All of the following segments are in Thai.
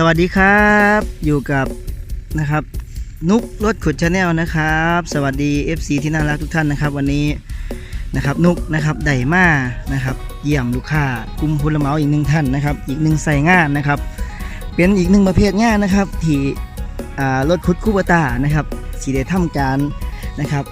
สวัสดีครับอยู่กับนะครับนุกรถขุดชาแนลนะครับ สวัสดี FC ที่น่ารักทุกท่านนะครับ วันนี้นะครับนุกนะครับไดมานะครับ เยี่ยมลูกค้ากลุ่มพลเมาอีกหนึ่งท่านนะครับ อีกหนึ่งใส่งานนะครับ เป็นอีกหนึ่งประเภทงานนะครับ ที่อ่ารถขุดคูบตานะครับสีได้ทำการนะครับ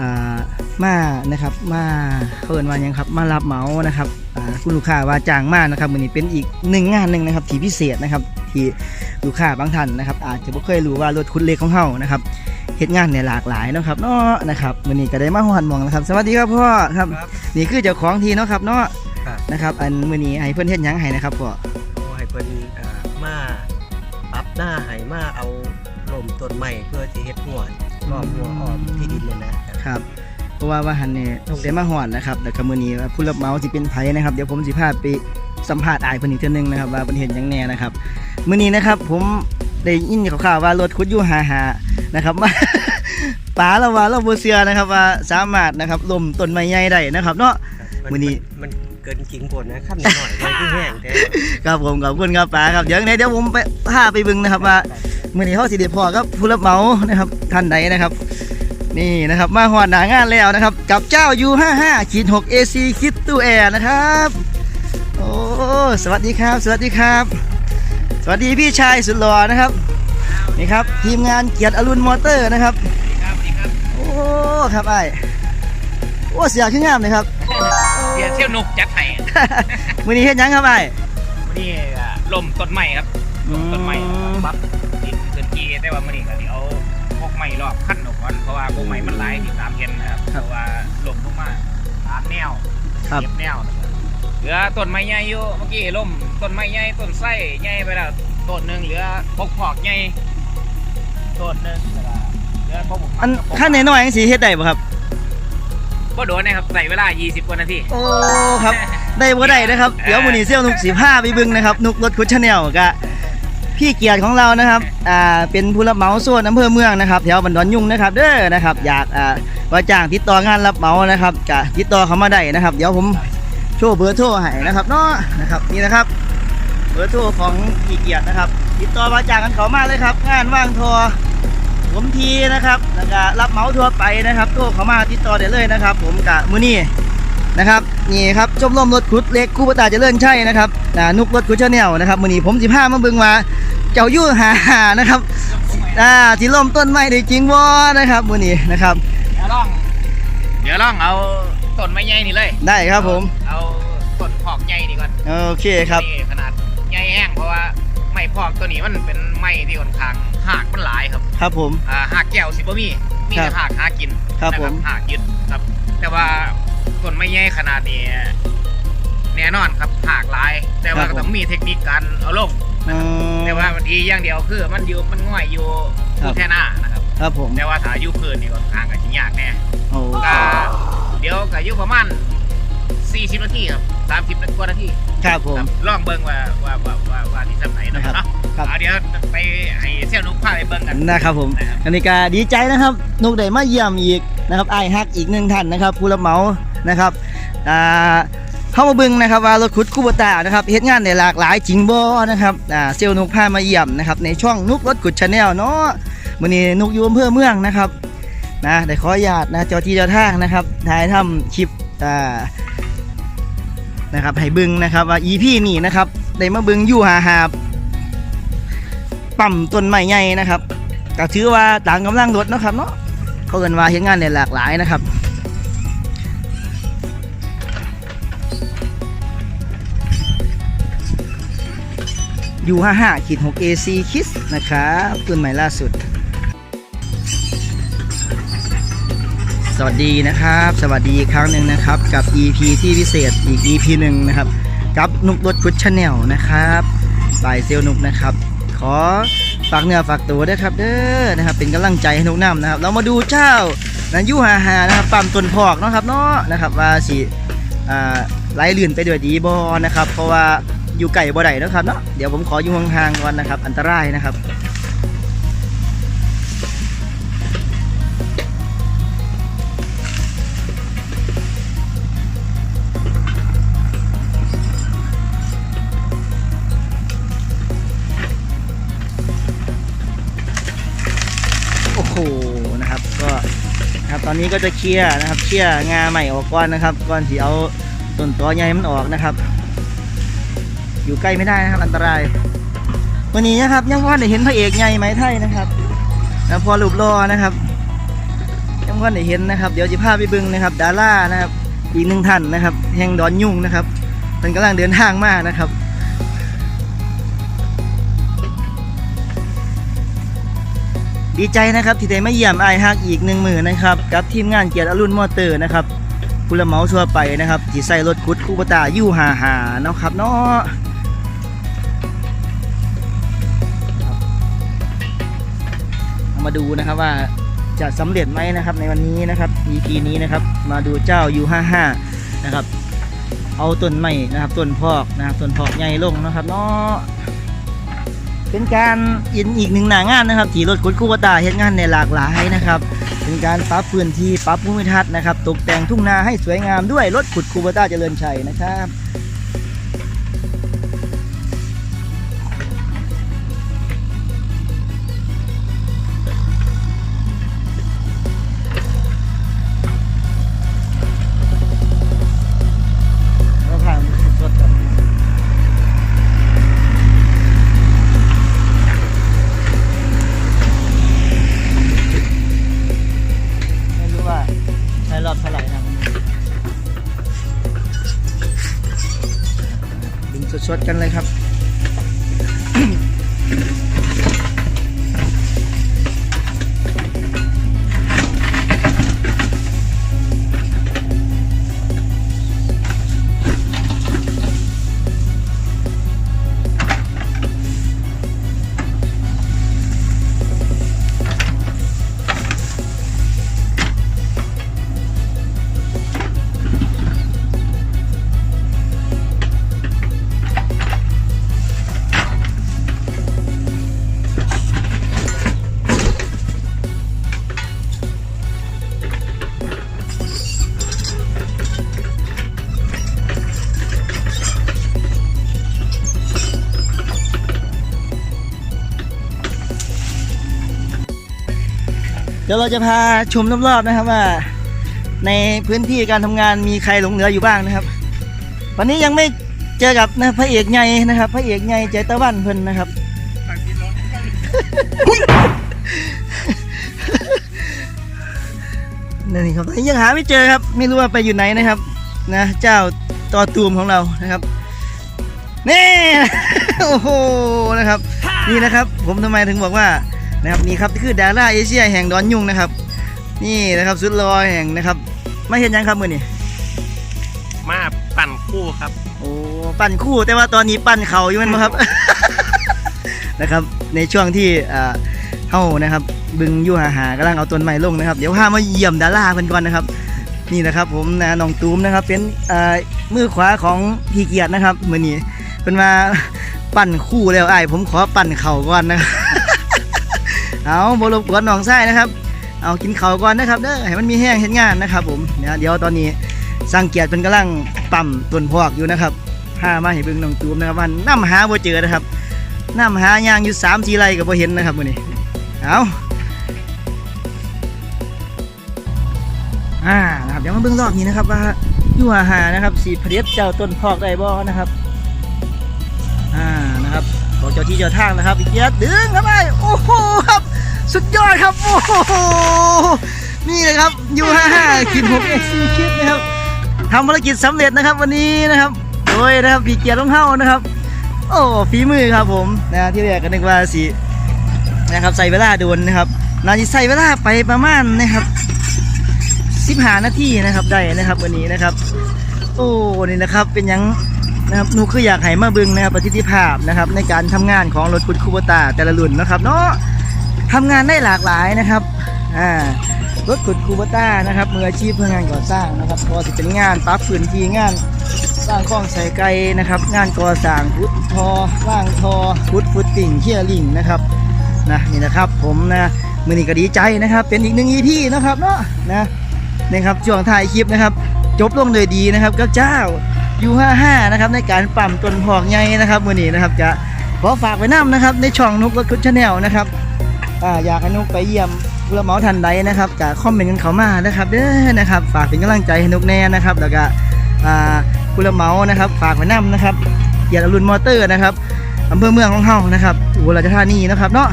อ่ามานะครับมาเพิ่นว่าหยังครับมารับเหมานะครับ คุณลูกค้าว่าจ้างมานะครับวันนี้เป็นอีกหนึ่งงานหนึ่งนะครับที่พิเศษนะครับที่ลูกค้าบางท่านนะครับ อาจจะไม่เคยรู้ว่ารถขุดเล็กของเฮานะครับเฮ็ดงานเนี่ยหลากหลายเนาะครับเนาะนะครับวันนี้ก็ได้มาฮอนหมองนะครับ สวัสดีครับพ่อครับครับ นี่คือเจ้าของทีเนาะครับเนาะครับนะครับ อันมื้อนี้ให้เพิ่นเฮ็ดหยังให้นะครับพ่อโอ้ให้เพิ่นอ่ามาปรับหน้าให้มาเอาลมต้นใหม่เพื่อที่เฮ็ดหัวรอบหัวอ้อมที่ดินเลยนะครับ เพราะว่าว่าหันเนี่ยนกได้มาหอนนะครับแล้วก็มื้อนี้ว่าผู้รับเหมาสิเป็นไผนะครับเดี๋ยวผมสิพาไปสัมภาษณ์อายเพิ่นอีกเทื่อนึงนะครับว่าเพิ่นเห็นหยังแน่นะครับมื้อนี้นะครับผมได้ยินข่าวๆว่ารถขุดอยู่หาหานะครับมาป๋าเราว่าเราบ่เชื่อนะครับว่าสามารถนะครับล้มต้นไม้ใหญ่ได้นะครับ เนาะมื้อนี้มันเกินจริงผลนะขั้นหน่อยมันคือแห้งแท้ครับผมขอบคุณครับป๋าครับเดี๋ยวยังไงเดี๋ยวผมไปพาไปเบิ่งนะครับว่ามื้อนี้เฮาสิได้พอกับผู้รับเหมานะครับท่านใดนะครับ นี่นะครับมาหอดหนางานแล้วนะครับ กับเจ้า U55 ขีด 6 AC คิดตู้แอร์นะครับ โอ้สวัสดีครับ สวัสดีครับ สวัสดีพี่ชายสุดหล่อนะครับ นี่ครับทีมงานเกียรติอรุณมอเตอร์นะครับโอ้ครับไอ้ายโอ้เสียขึ้นงามเลยครับเสียเที่ยวนกจัดไห้มื้อนี้เฮ็ดหยังครับไอ้ายวันนี้อะลมต้นไม้ครับลมต้นไม้อืมปั๊บดินพื้นที่แต่ว่ามันนี่ก็เดี๋ยว พวกไม้รอบขั้นออกก่อนเพราะว่าพวกไม้มันหลายที่ตามเห็นนะครับเพราะว่าลมลงมาตามแนวครับ เก็บแนวนะครับเหลือต้นไม้ใหญ่อยู่เมื่อกี้ลมต้นไม้ใหญ่ต้นไส้ใหญ่ไปแล้วต้นหนึ่งเหลือพกพอกใหญ่ต้นหนึ่งแล้วก็เหลือพกพอกอันขั้นน้อยๆจังสิเฮ็ดได้บ่ครับ ก็โดนนะครับใส่เวลา 20กว่านาที โอ้ครับ ได้บ่ได้นะครับ เดี๋ยวมื้อนี้เซี่ยวนุกสิพาไปเบิ่งนะครับ นุกรถคุชแนลกะ พี่เกียรติของเรานะครับอ่าเป็นผู้รับเหมาส่วนอำเภอเมืองนะครับแถวบันดอนยุ่งนะครับเด้อนะครับ อยากอ่าว่าจ้างติดต่องานรับเหมานะครับกะติดต่อเขามาได้นะครับ เดี๋ยวผมโชว์เบอร์โทรให้นะครับเนาะนะครับนี่นะครับ เบอร์โทรของพี่เกียรตินะครับ ติดต่อมาจ้างกันเขามาเลยครับ งานว่างทอผมทีนะครับแล้วก็รับเหมาทั่วไปนะครับโทรเขามาติดต่อได้เลยนะครับ ผมกะมือนี้ นะครับนี่ครับชมรมรถขุดเล็กคู่ปตาเจริญชัยนะครับอ่านุกรถขุดชาแนลนะครับมือนี้ผมสิพามาเบิ่งว่าเจ้ายู่หาหานะครับอ่าที่ล่มต้นไม้ได้จริงบ่นะครับมือนี้นะครับเดี๋ยวลองเดี๋ยวลองเอาต้นไม้ใหญ่นี่เลยได้ครับผม เอาต้นพอกใหญ่นี่ก่อนโอเคครับนี่ขนาดใหญ่แห้งเพราะว่าไม้พอกตัวนี้มันเป็นไม้ที่ค่อนข้างหากมันหลายครับ ครับผมอ่าหากแก้วสิบ่มีมีครัแต่บหากหากินครับนะผมหากยึดครับ แต่ว่า ต้นไม้ใหญ่ขนาดนี้แน่นอนครับหากหลาย แต่ว่าก็ต้องมีเทคนิคการเอาลงอืมแต่ว่ามันดีอย่างเดียวคือมันอยู่มันง่อยอยู่ครับผู้แท่หน้านะครับครับผมแต่ว่าถ้าอยู่พื้นนี่ค่อนข้างก็สิยากแน่โอ้ก็เดี๋ยวก็อยู่ประมาณ40นาทีครับ30นาทีกว่านาทีครับผมครับลองเบิ่งว่าว่าว่าว่าว่าที่สำไหนนะคครัรับบเนาะครับเอาเดี๋ยวไปให้เสี่ยวนุกพาไปเบิ่งกันนะครับผมนะครับอันนี้ก็ดีใจนะครับนุกได้มาเยี่ยมอีกนะครับไอ้ายฮักอีกหนึ่งท่านนะครับผู้รับเหมา นะครับอ่าเข้ามาบึงนะครับว่ารถขุดคูบตานะครับเฮ็ดงานได้หลากหลายจริงบ่นะครับอ่าเซลลนุกพามาเยี่ยมนะครับในช่องนุกรถขุดชาแนลเนาะวันนี้นุกอยู่อำเภอเมืองนะครับนะได้ขออนุญาตนะเจ้าที่เจ้าทางนะครับถ่ายทำคลิปอ่านะครับให้บึงนะครับว่า EP นี้นะครับได้มาบึงอยู่หาหาปั๊มต้นไม้ใหญ่นะครับก็ถือว่าต่างกำลังรถนะครับเนาะเขาเอินว่าเห็นงานเนี่ยหลากหลายนะครับ อยู่55 ขีด 6 AC Kiss นะครับตัวใหม่ล่าสุด สวัสดีนะครับ สวัสดีอีกครั้งหนึ่งนะครับ กับ EP ที่พิเศษอีก EP หนึ่งนะครับ กับนุกรถคุดชาแนลนะครับบายเซลนุกนะครับ ขอฝากเนื้อฝากตัวด้วยครับเด้อนะครับ เป็นกำลังใจให้นุกน้ำนะครับ เรามาดูเจ้านันยูหาหานะครับปั๊มต้นพอกนะครับเนาะนะครับว่าสิอ่าไหลลื่นไปด้วยดีบอนะครับ เพราะว่า อยู่ไก่บ่อใดนะครับเนาะเดี๋ยวผมขออยู่ห่างๆก่อนนะครับ อันตรายนะครับโอ้โหนะครับก็นะครับตอนนี้ก็จะเคลียร์นะครับเคลียร์งาใหม่ออกก่อนนะครับก่อนที่เอาต้นตอใหญ่มันออกนะครับ อยู่ใกล้ไม่ได้นะครับอันตราย วันนี้นะครับยังว่าได้เห็นพระเอกใหญ่ไหมไทยนะครับแล้วพอรูปรอนะครับยังว่าได้เห็นนะครับ เดี๋ยวจะพาไปบึงนะครับ ดารานะครับ อีกหนึ่งท่านนะครับ แห่งดอนยุ่งนะครับเป็นกำลังเดินทางมากนะครับดีใจนะครับที่ได้มาเยี่ยมไอฮักอีกหนึ่งมือนะครับกับทีมงานเกียรติอรุณมอเตอร์นะครับผู้รับเมาทั่วไปนะครับทีใส่รถคุดคูปตายู่หาหาเนาะครับเนาะ มาดูนะครับว่าจะสำเร็จไหมนะครับในวันนี้นะครับ EP นี้นะครับ มาดูเจ้า U55 นะครับ เอาต้นใหม่นะครับต้นพอกนะครับต้นพอกใหญ่ลงนะครับเนาะเป็นการอินอีกหนึ่งหนางานนะครับที่รถคุดคูบตาเฮ็ดงานในหลากหลายนะครับเป็นการปรับพื้นที่ปรับภูมิทัศน์นะครับ ตกแต่งทุ่งนาให้สวยงามด้วยรถขุดคูบตาเจริญชัยนะครับ กันเลยครับ ดี๋ยวเราจะพาชมรอบๆนะครับว่า ในพื้นที่การทำงานมีใครหลงเหลืออยู่บ้างนะครับ วันนี้ยังไม่เจอกับนะพระเอกใหญ่นะครับ พระเอกใหญ่ใจตะวันเพิ่นนะครับนี่ครับยังหาไม่เจอครับ ไม่รู้ว่าไปอยู่ไหนนะครับ นะเจ้าต่อตูมของเรานะครับนี่โอ้โหนะครับ นี่นะครับ ผมทำไมถึงบอกว่า นะครับนี่ครับคือดาราเอเชียแห่งดอนยุงนะครับ นี่นะครับสุดลอยแห่งนะครับไม่เห็นยังครับมือนี่มาปั่นคู่ครับ โอ้ปั่นคู่แต่ว่าตอนนี้ปั่นเข่าอยู่แมันบ่ครับ นะครับในช่วงที่อ่าเฮานะครับ บึงอยู่หาหากำลังเอาต้นไม้ลงนะครับ เดี๋ยวพามาเยี่ยมดาราเพิ่นก่อนนะครับ นี่นะครับ ผมนะน้องตูมนะครับ เป็นอ่ามือขวาของพี่เกียรตินะครับมือนี้เป็นมาปั่นคู่แล้วไอ้ายผมขอปั่นเข่าก่อนนะครับ เอาบรบกวนน้องไส้นะครับ เอากินเข่าก่อนนะครับเด้อให้มันมีแห้งเห็นงานนะครับ ผมเนี่ยเดี๋ยวตอนนี้สร้างเกียรติเป็นกำลังปั่มต้นพอกอยู่นะครับพามาให้เบิ่งน้องตูมนะครับมันน้ำหาบ่เจอนะครับน้ำหายางอยู่สามสี่ไรก็บ่เห็นนะครับมื้อนี้เอาอ่านะครับเดี๋ยวมาเบิ่งรอบนี้นะครับว่าอยู่หาหานะครับสีผลิตเจ้าต้นพอกได้บ่นะครับ บอกเจ้าที่เจ้าทางนะครับอีกเกียรติดึงเข้าไปโอ้โหครับสุดยอดครับโอ้โหนี่เลยครับยูห้าห้าคิดหกเอ็กซ์คิดนะครับทำภารกิจสำเร็จนะครับวันนี้นะครับโดยนะครับพี่เกียรติต้องเฮ้านะครับ โอ้ฝีมือครับผมนะที่แรกก็นึกว่าสินะครับใส่เวลาโดนนะครับนาจะใส่เวลาไปประมาณนะครับสิบหานาทีนะครับได้นะครับวันนี้นะครับ โอ้นี่นะครับเป็นยัง นะครับหนูคืออยากให้มาเบึงนะครับประสิทธิภาพนะครับ ในการทำงานของรถคุดคูโบตาแต่ละรุ่นนะครับเนาะทำงานได้หลากหลายนะครับอ่ารถขุดคูบต้านะครับมืออาชีพเพื่องานก่อสร้างนะครับพอสิเป็นงานปรั๊บพื้นทีงานสร้างกล้องใส่ไกลนะครับ งานก่อสร้างพุททอว่างทอพุทฟุตติ่งเชียร์ลิงนะครับนะนี่นะครับผมนะมือนี้ก็ดีใจนะครับ เป็นอีกหนึ่ง EP นะครับเนาะนะนะครับช่วงถ่ายคลิปนะครับ จบลงโดยดีนะครับกับเจ้า U55 นะครับในการปั่มต้นพอกใหญ่นะครับมือนี้นะครับจะขอฝากไว้น้ำนะครับในช่องนุกรถคุชแนลนะครับอยากให้นุกไปเยี่ยมผู้รับเหมาท่านใดนะครับก็คอมเมนต์กันเข้ามานะครับเด้อนะครับฝากเป็นกำลังใจให้นุกแน่นะครับ แล้วก็อ่าผู้รับเหมานะครับ ฝากไว้นํนะครับเกียรติรุณมอเตอร์นะครับอำเภอเมืองของเฮานะครับอุบลราชธานีนะครับเนาะ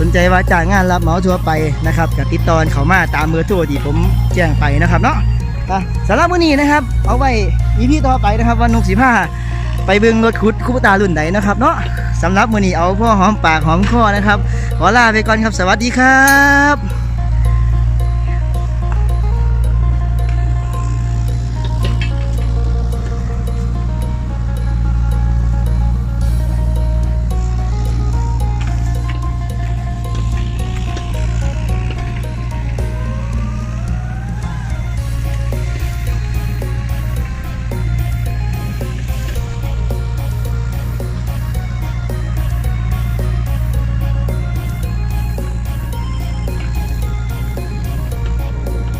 สนใจว่าจ้างงานรับเหมาทั่วไปนะครับก็ติดต่อเขามาตามเบอร์โทรที่ผมแจ้งไปนะครับเนาะ อะสำหรับมื้อนี้นะครับ เอาไว้อีพีต่อไปนะครับวันนุกสีผ้าไปเบิ่งรถขุดคูปตารุ่นไหนะครับเนาะสำหรับมื้อนี้เอาพ่อหอมปากหอมคอนะครับ ขอลาไปก่อนครับสวัสดีครับ